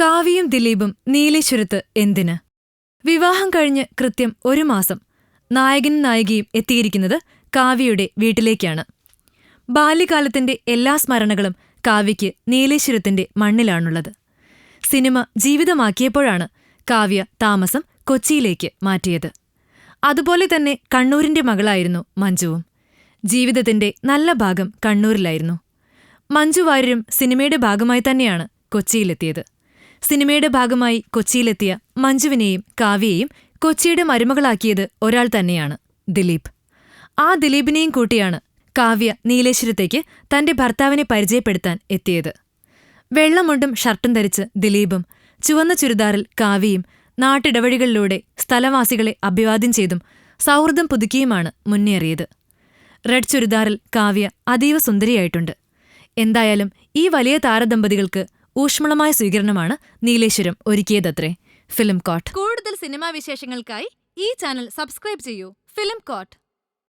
കാവ്യയും ദിലീപും നീലേശ്വരത്ത് എന്തിന്? വിവാഹം കഴിഞ്ഞ് കൃത്യം ഒരു മാസം നായകനും നായികയും എത്തിയിരിക്കുന്നത് കാവ്യയുടെ വീട്ടിലേക്കാണ്. ബാല്യകാലത്തിന്റെ എല്ലാ സ്മരണകളും കാവ്യയ്ക്ക് നീലേശ്വരത്തിന്റെ മണ്ണിലാണുള്ളത്. സിനിമ ജീവിതമാക്കിയപ്പോഴാണ് കാവ്യ താമസം കൊച്ചിയിലേക്ക് മാറ്റിയത്. അതുപോലെ തന്നെ കണ്ണൂരിന്റെ മകളായിരുന്നു മഞ്ജുവും. ജീവിതത്തിന്റെ നല്ല ഭാഗം കണ്ണൂരിലായിരുന്നു. മഞ്ജു വാര്യരും സിനിമയുടെ ഭാഗമായി തന്നെയാണ് കൊച്ചിയിലെത്തിയത്. സിനിമയുടെ ഭാഗമായി കൊച്ചിയിലെത്തിയ മഞ്ജുവിനെയും കാവ്യയെയും കൊച്ചിയുടെ മരുമകളാക്കിയത് ഒരാൾ തന്നെയാണ് ദിലീപ്. ആ ദിലീപിനെയും കൂട്ടിയാണ് കാവ്യ നീലേശ്വരത്തേക്ക് തന്റെ ഭർത്താവിനെ പരിചയപ്പെടുത്താൻ എത്തിയത്. വെള്ളമുണ്ടും ഷർട്ടും ധരിച്ച് ദിലീപും ചുവന്ന ചുരിദാറിൽ കാവ്യയും നാട്ടിടവഴികളിലൂടെ സ്ഥലവാസികളെ അഭിവാദ്യം ചെയ്തും സൗഹൃദം പുതുക്കിയുമാണ് മുന്നേറിയത്. റെഡ് ചുരിദാറിൽ കാവ്യ അതീവ സുന്ദരിയായിട്ടുണ്ട്. എന്തായാലും ഈ വലിയ താരദമ്പതികൾക്ക് ഊഷ്മളമായ സ്വീകരണമാണ് നീലേശ്വരം ഒരുക്കിയതത്രേ. Film court. കൂടുതൽ സിനിമാ വിശേഷങ്ങൾക്കായി ഈ ചാനൽ സബ്സ്ക്രൈബ് ചെയ്യൂ. Film court.